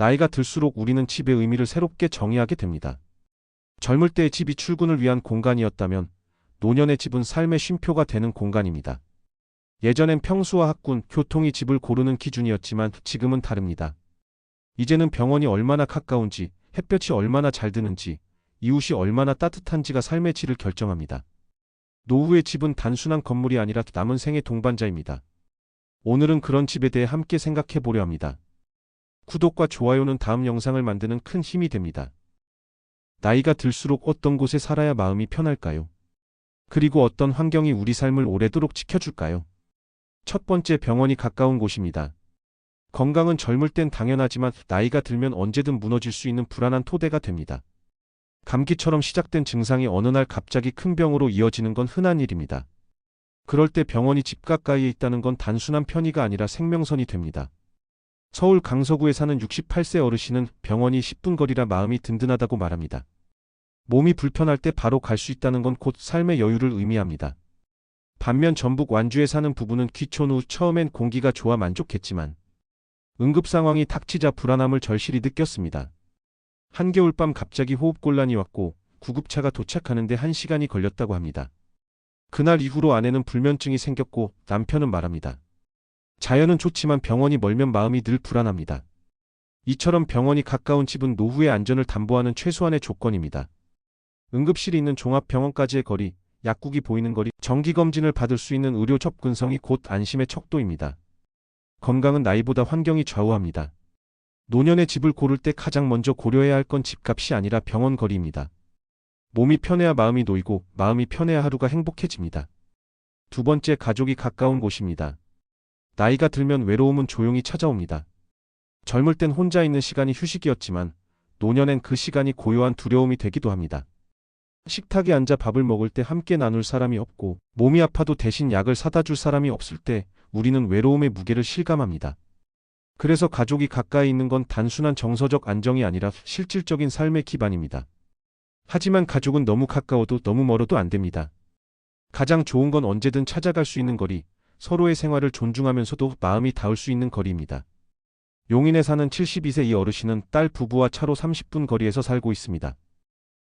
나이가 들수록 우리는 집의 의미를 새롭게 정의하게 됩니다. 젊을 때의 집이 출근을 위한 공간이었다면 노년의 집은 삶의 쉼표가 되는 공간입니다. 예전엔 평수와 학군, 교통이 집을 고르는 기준이었지만 지금은 다릅니다. 이제는 병원이 얼마나 가까운지, 햇볕이 얼마나 잘 드는지, 이웃이 얼마나 따뜻한지가 삶의 질을 결정합니다. 노후의 집은 단순한 건물이 아니라 남은 생의 동반자입니다. 오늘은 그런 집에 대해 함께 생각해 보려 합니다. 구독과 좋아요는 다음 영상을 만드는 큰 힘이 됩니다. 나이가 들수록 어떤 곳에 살아야 마음이 편할까요? 그리고 어떤 환경이 우리 삶을 오래도록 지켜줄까요? 첫 번째 병원이 가까운 곳입니다. 건강은 젊을 땐 당연하지만 나이가 들면 언제든 무너질 수 있는 불안한 토대가 됩니다. 감기처럼 시작된 증상이 어느 날 갑자기 큰 병으로 이어지는 건 흔한 일입니다. 그럴 때 병원이 집 가까이에 있다는 건 단순한 편의가 아니라 생명선이 됩니다. 서울 강서구에 사는 68세 어르신은 병원이 10분 거리라 마음이 든든하다고 말합니다. 몸이 불편할 때 바로 갈 수 있다는 건 곧 삶의 여유를 의미합니다. 반면 전북 완주에 사는 부부는 귀촌 후 처음엔 공기가 좋아 만족했지만 응급 상황이 닥치자 불안함을 절실히 느꼈습니다. 한겨울 밤 갑자기 호흡곤란이 왔고 구급차가 도착하는데 1시간이 걸렸다고 합니다. 그날 이후로 아내는 불면증이 생겼고 남편은 말합니다. 자연은 좋지만 병원이 멀면 마음이 늘 불안합니다. 이처럼 병원이 가까운 집은 노후의 안전을 담보하는 최소한의 조건입니다. 응급실이 있는 종합병원까지의 거리, 약국이 보이는 거리, 정기검진을 받을 수 있는 의료 접근성이 곧 안심의 척도입니다. 건강은 나이보다 환경이 좌우합니다. 노년의 집을 고를 때 가장 먼저 고려해야 할 건 집값이 아니라 병원 거리입니다. 몸이 편해야 마음이 놓이고 마음이 편해야 하루가 행복해집니다. 두 번째 가족이 가까운 곳입니다. 나이가 들면 외로움은 조용히 찾아옵니다. 젊을 땐 혼자 있는 시간이 휴식이었지만 노년엔 그 시간이 고요한 두려움이 되기도 합니다. 식탁에 앉아 밥을 먹을 때 함께 나눌 사람이 없고 몸이 아파도 대신 약을 사다 줄 사람이 없을 때 우리는 외로움의 무게를 실감합니다. 그래서 가족이 가까이 있는 건 단순한 정서적 안정이 아니라 실질적인 삶의 기반입니다. 하지만 가족은 너무 가까워도 너무 멀어도 안 됩니다. 가장 좋은 건 언제든 찾아갈 수 있는 거리, 서로의 생활을 존중하면서도 마음이 닿을 수 있는 거리입니다. 용인에 사는 72세 이 어르신은 딸 부부와 차로 30분 거리에서 살고 있습니다.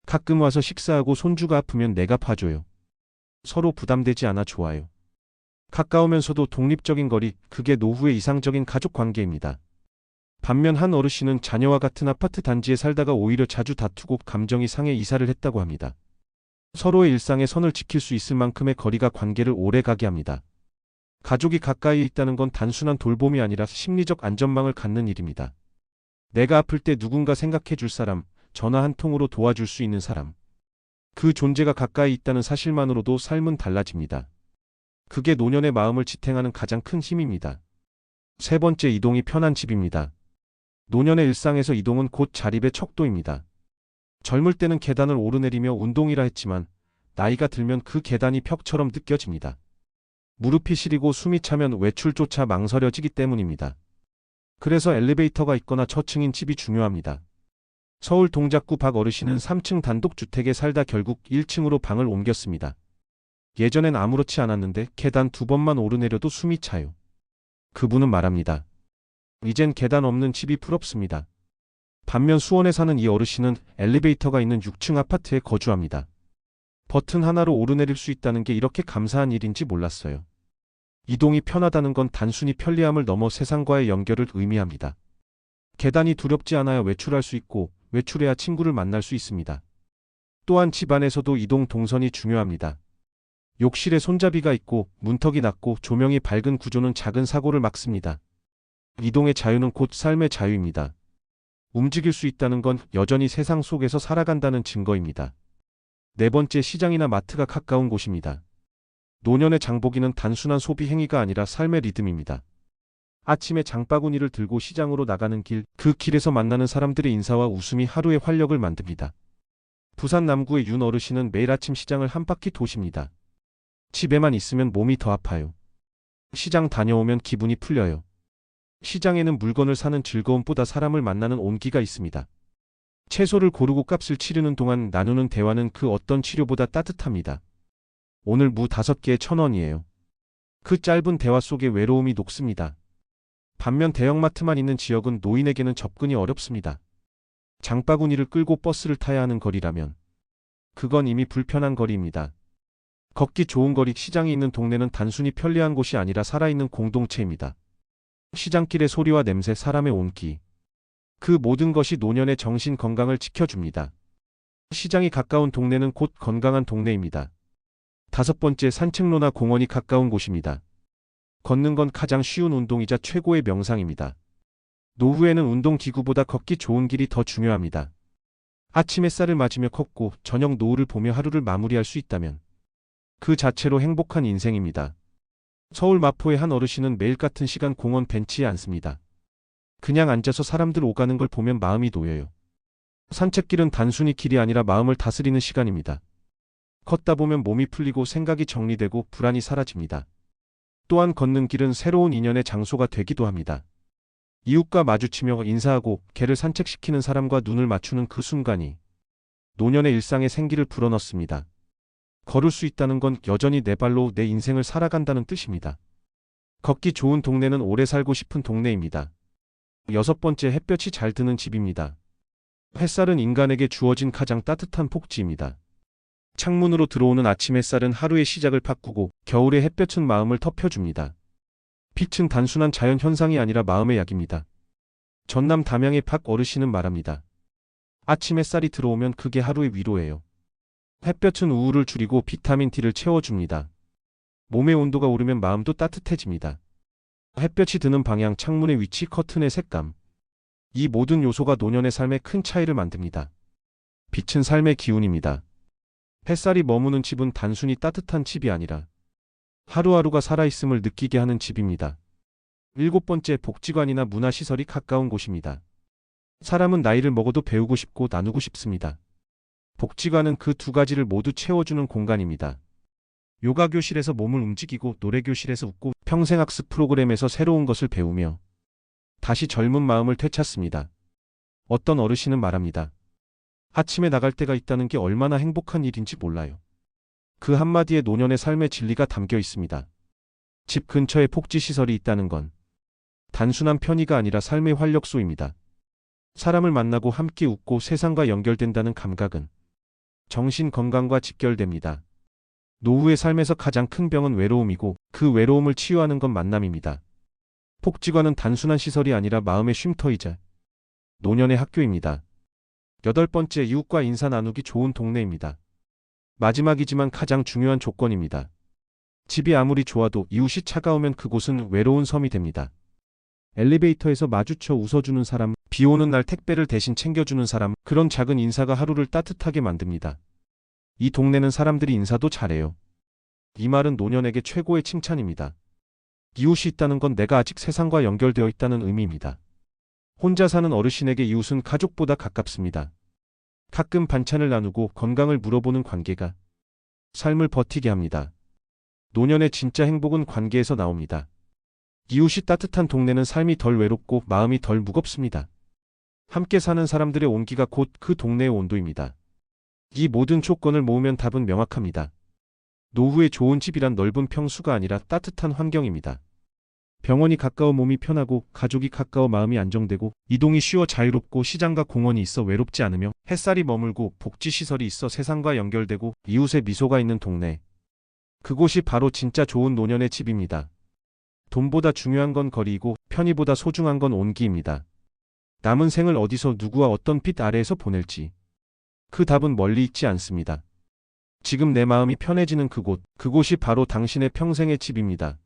가끔 와서 식사하고 손주가 아프면 내가 봐줘요. 서로 부담되지 않아 좋아요. 가까우면서도 독립적인 거리, 그게 노후의 이상적인 가족 관계입니다. 반면 한 어르신은 자녀와 같은 아파트 단지에 살다가 오히려 자주 다투고 감정이 상해 이사를 했다고 합니다. 서로의 일상의 선을 지킬 수 있을 만큼의 거리가 관계를 오래 가게 합니다. 가족이 가까이 있다는 건 단순한 돌봄이 아니라 심리적 안전망을 갖는 일입니다. 내가 아플 때 누군가 생각해 줄 사람, 전화 한 통으로 도와줄 수 있는 사람. 그 존재가 가까이 있다는 사실만으로도 삶은 달라집니다. 그게 노년의 마음을 지탱하는 가장 큰 힘입니다. 세 번째 이동이 편한 집입니다. 노년의 일상에서 이동은 곧 자립의 척도입니다. 젊을 때는 계단을 오르내리며 운동이라 했지만 나이가 들면 그 계단이 벽처럼 느껴집니다. 무릎이 시리고 숨이 차면 외출조차 망설여지기 때문입니다. 그래서 엘리베이터가 있거나 저층인 집이 중요합니다. 서울 동작구 박 어르신은 3층 단독주택에 살다 결국 1층으로 방을 옮겼습니다. 예전엔 아무렇지 않았는데 계단 두 번만 오르내려도 숨이 차요. 그분은 말합니다. 이젠 계단 없는 집이 부럽습니다. 반면 수원에 사는 이 어르신은 엘리베이터가 있는 6층 아파트에 거주합니다. 버튼 하나로 오르내릴 수 있다는 게 이렇게 감사한 일인지 몰랐어요. 이동이 편하다는 건 단순히 편리함을 넘어 세상과의 연결을 의미합니다. 계단이 두렵지 않아야 외출할 수 있고 외출해야 친구를 만날 수 있습니다. 또한 집안에서도 이동 동선이 중요합니다. 욕실에 손잡이가 있고 문턱이 낮고 조명이 밝은 구조는 작은 사고를 막습니다. 이동의 자유는 곧 삶의 자유입니다. 움직일 수 있다는 건 여전히 세상 속에서 살아간다는 증거입니다. 네 번째 시장이나 마트가 가까운 곳입니다. 노년의 장보기는 단순한 소비 행위가 아니라 삶의 리듬입니다. 아침에 장바구니를 들고 시장으로 나가는 길, 그 길에서 만나는 사람들의 인사와 웃음이 하루의 활력을 만듭니다. 부산 남구의 윤 어르신은 매일 아침 시장을 한 바퀴 도십니다. 집에만 있으면 몸이 더 아파요. 시장 다녀오면 기분이 풀려요. 시장에는 물건을 사는 즐거움보다 사람을 만나는 온기가 있습니다. 채소를 고르고 값을 치르는 동안 나누는 대화는 그 어떤 치료보다 따뜻합니다. 오늘 무 다섯 개에 천 원이에요. 그 짧은 대화 속에 외로움이 녹습니다. 반면 대형마트만 있는 지역은 노인에게는 접근이 어렵습니다. 장바구니를 끌고 버스를 타야 하는 거리라면 그건 이미 불편한 거리입니다. 걷기 좋은 거리 시장이 있는 동네는 단순히 편리한 곳이 아니라 살아있는 공동체입니다. 시장길의 소리와 냄새, 사람의 온기. 그 모든 것이 노년의 정신 건강을 지켜줍니다. 시장이 가까운 동네는 곧 건강한 동네입니다. 다섯 번째 산책로나 공원이 가까운 곳입니다. 걷는 건 가장 쉬운 운동이자 최고의 명상입니다. 노후에는 운동기구보다 걷기 좋은 길이 더 중요합니다. 아침 햇살을 맞으며 걷고 저녁 노을을 보며 하루를 마무리할 수 있다면 그 자체로 행복한 인생입니다. 서울 마포의 한 어르신은 매일 같은 시간 공원 벤치에 앉습니다. 그냥 앉아서 사람들 오가는 걸 보면 마음이 놓여요. 산책길은 단순히 길이 아니라 마음을 다스리는 시간입니다. 걷다 보면 몸이 풀리고 생각이 정리되고 불안이 사라집니다. 또한 걷는 길은 새로운 인연의 장소가 되기도 합니다. 이웃과 마주치며 인사하고 개를 산책시키는 사람과 눈을 맞추는 그 순간이 노년의 일상에 생기를 불어넣습니다. 걸을 수 있다는 건 여전히 내 발로 내 인생을 살아간다는 뜻입니다. 걷기 좋은 동네는 오래 살고 싶은 동네입니다. 여섯 번째 햇볕이 잘 드는 집입니다. 햇살은 인간에게 주어진 가장 따뜻한 복지입니다. 창문으로 들어오는 아침 햇살은 하루의 시작을 바꾸고 겨울의 햇볕은 마음을 덮여줍니다. 빛은 단순한 자연 현상이 아니라 마음의 약입니다. 전남 담양의 박 어르신은 말합니다. 아침 햇살이 들어오면 그게 하루의 위로예요. 햇볕은 우울을 줄이고 비타민 D를 채워줍니다. 몸의 온도가 오르면 마음도 따뜻해집니다. 햇볕이 드는 방향, 창문의 위치, 커튼의 색감. 이 모든 요소가 노년의 삶에 큰 차이를 만듭니다. 빛은 삶의 기운입니다. 햇살이 머무는 집은 단순히 따뜻한 집이 아니라 하루하루가 살아있음을 느끼게 하는 집입니다. 일곱 번째 복지관이나 문화시설이 가까운 곳입니다. 사람은 나이를 먹어도 배우고 싶고 나누고 싶습니다. 복지관은 그 두 가지를 모두 채워주는 공간입니다. 요가 교실에서 몸을 움직이고 노래 교실에서 웃고 평생학습 프로그램에서 새로운 것을 배우며 다시 젊은 마음을 되찾습니다. 어떤 어르신은 말합니다. 아침에 나갈 때가 있다는 게 얼마나 행복한 일인지 몰라요. 그 한마디에 노년의 삶의 진리가 담겨 있습니다. 집 근처에 복지시설이 있다는 건 단순한 편의가 아니라 삶의 활력소입니다. 사람을 만나고 함께 웃고 세상과 연결된다는 감각은 정신 건강과 직결됩니다. 노후의 삶에서 가장 큰 병은 외로움이고 그 외로움을 치유하는 건 만남입니다. 복지관은 단순한 시설이 아니라 마음의 쉼터이자 노년의 학교입니다. 여덟 번째 이웃과 인사 나누기 좋은 동네입니다. 마지막이지만 가장 중요한 조건입니다. 집이 아무리 좋아도 이웃이 차가우면 그곳은 외로운 섬이 됩니다. 엘리베이터에서 마주쳐 웃어주는 사람, 비 오는 날 택배를 대신 챙겨주는 사람, 그런 작은 인사가 하루를 따뜻하게 만듭니다. 이 동네는 사람들이 인사도 잘해요. 이 말은 노년에게 최고의 칭찬입니다. 이웃이 있다는 건 내가 아직 세상과 연결되어 있다는 의미입니다. 혼자 사는 어르신에게 이웃은 가족보다 가깝습니다. 가끔 반찬을 나누고 건강을 물어보는 관계가 삶을 버티게 합니다. 노년의 진짜 행복은 관계에서 나옵니다. 이웃이 따뜻한 동네는 삶이 덜 외롭고 마음이 덜 무겁습니다. 함께 사는 사람들의 온기가 곧 그 동네의 온도입니다. 이 모든 조건을 모으면 답은 명확합니다. 노후에 좋은 집이란 넓은 평수가 아니라 따뜻한 환경입니다. 병원이 가까워 몸이 편하고 가족이 가까워 마음이 안정되고 이동이 쉬워 자유롭고 시장과 공원이 있어 외롭지 않으며 햇살이 머물고 복지시설이 있어 세상과 연결되고 이웃의 미소가 있는 동네. 그곳이 바로 진짜 좋은 노년의 집입니다. 돈보다 중요한 건 거리이고 편의보다 소중한 건 온기입니다. 남은 생을 어디서 누구와 어떤 빛 아래에서 보낼지. 그 답은 멀리 있지 않습니다. 지금 내 마음이 편해지는 그곳, 그곳이 바로 당신의 평생의 집입니다.